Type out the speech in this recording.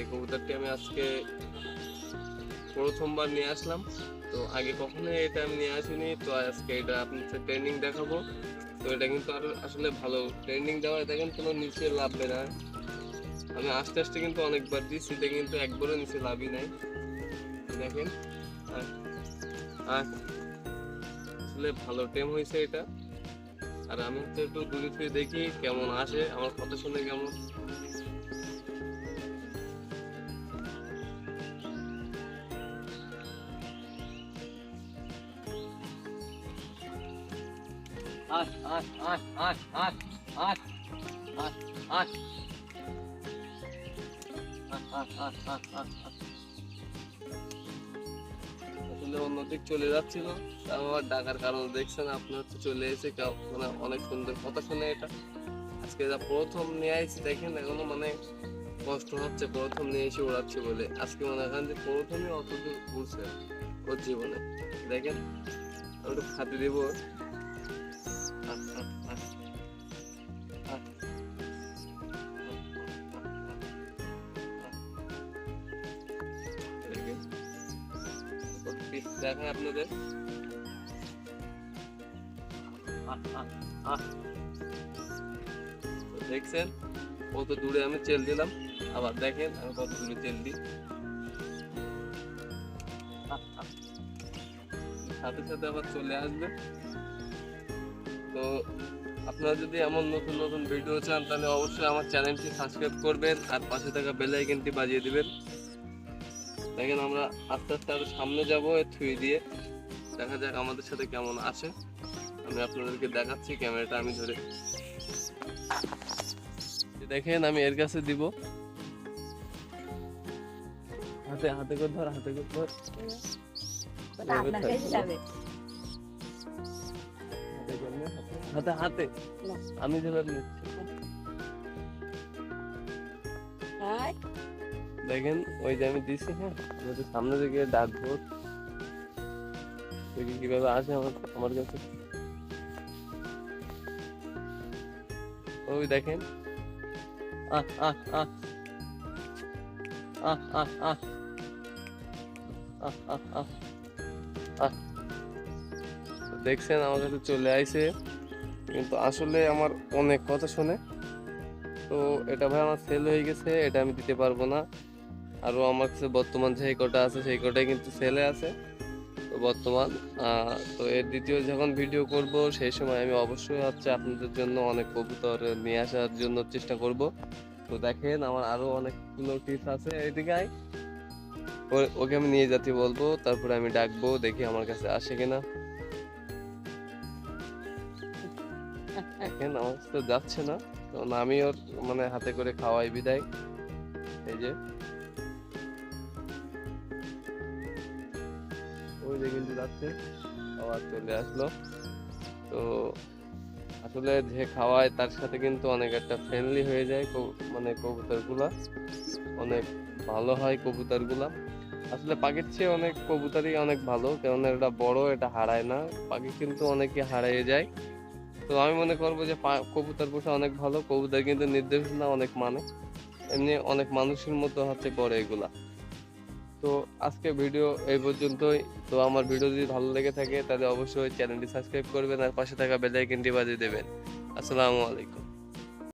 এই কবুতরটি আমি আজকে প্রথমবার নিয়ে আসলাম। তো আগে কখনো এটা আমি নিয়ে আসিনি, তো আজকে এটা আপনার ট্রেনিং দেখাবো। তো এটা কিন্তু আর আসলে ভালো। ট্রেনিং দেওয়া দেখেন কোনো নিচে লাভ নেই না। আমি আস্তে আস্তে কিন্তু অনেকবার দিচ্ছি এটা কিন্তু একবারও নিচে লাভই নাই। দেখেন আসলে ভালো টেম হয়েছে এটা। আর আমি তো একটু ঘুরে দেখি কেমন আসে, আমার কথা শুনে কেমন আট আট আট আট আট আট আট আট আসলে অন্যদিক চলে যাচ্ছিল তাও আবার ডাকার কারণ দেখছেন আপনি হচ্ছে চলে এসে মানে অনেক সুন্দর কথা শুনে এটা আজকে যা প্রথম নিয়ে আইছি দেখেন এখনও মানে কষ্ট হচ্ছে প্রথম নিয়ে এসে ওড়াচ্ছি বলে আজকে মনে করেন যে প্রথমে অত দূর ঘুরছে ওর জীবনে দেখেন আমি একটু খাতে দেবো পিস দেখায় আপনাদের আহ, আহ, আহ। তো দেখছেন কত দূরে আমি চেল দিলাম আবার দেখেন আমি কত দূরে চেল দিই আহ, আহ। সাথে সাথে আবার চলে আসবে তো আপনারা যদি এমন নতুন নতুন ভিডিও চান, তাহলে অবশ্যই আমার চ্যানেলটি সাবস্ক্রাইব করবেন আর পাশে থাকা বেল আইকনটি বাজিয়ে দিবেন। দেখেন আমরা আস্তে আস্তে আরও সামনে যাব থুই দিয়ে। দেখা যাক আমাদের সাথে কেমন আসে আমি আপনাদেরকে দেখাচ্ছি ক্যামেরাটা আমি ধরে। দেখেন আমি এর কাছে দিব। হাতে হাতে করে ধর, হাতে করে ধর। হাতে। হাতে আমি যেভাবে নিচ্ছি। দেখেন ওই যে আমি দিছি হ্যাঁ? আমাদের সামনে থেকে ডাকবো। দেখি কীভাবে আসে আমার আমার কাছে। ওই দেখেন। আহ আহ আহ। আহ আহ আহ। দেখছেন আমার কাছে চলে আইছে। কিন্তু আসলে আমার অনেক কথা শুনে, তো এটা ভাই আমার সেল হয়ে গেছে, এটা আমি দিতে পারব না। আরও আমার কাছে বর্তমান যে কটা আছে, সেই কটাই কিন্তু সেলে আছে। তো বর্তমান তো এর দ্বিতীয় যখন ভিডিও করব, সেই সময় আমি অবশ্যই হচ্ছে আপনাদের জন্য অনেক কবুতর নিয়ে আসার জন্য চেষ্টা করব। তো দেখেন, আমার আরও অনেকগুলো টিপস আছে এদিকে ওকে আমি নিয়ে যেতে বলব, তারপরে আমি ডাকবো, দেখি আমার কাছে আসে কিনা। দেখেন আমার তো যাচ্ছে না। কারণ আমি ওর মানে হাতে করে খাওয়াই বিদায়। এই যে। ওই যে কিন্তু যাচ্ছে, আবার চলে আসলো। তো আসলে যে খাওয়ায় তার সাথে কিন্তু অনেক একটা ফ্রেন্ডলি হয়ে যায় মানে কবুতরগুলা। অনেক ভালো হয় কবুতরগুলা। আসলে পাখির চেয়ে অনেক কবুতরই অনেক ভালো কারণ এটা বড়, এটা হারায় না। পাখি কিন্তু অনেকে হারিয়ে যায়। তো আমি মনে করব যে কবুতর পোষা অনেক ভালো, কবুতর কিন্তু নির্দেশনা অনেক মানে। এমনি অনেক মানুষের মতো হচ্ছে করে এগুলা। তো আজকে ভিডিও এই পর্যন্তই। তো আমার ভিডিও যদি ভালো লেগে থাকে, তাহলে অবশ্যই চ্যানেলটি সাবস্ক্রাইব করবেন আর পাশে থাকা বেল আইকনটি বাজিয়ে দেবেন। আসসালামু আলাইকুম।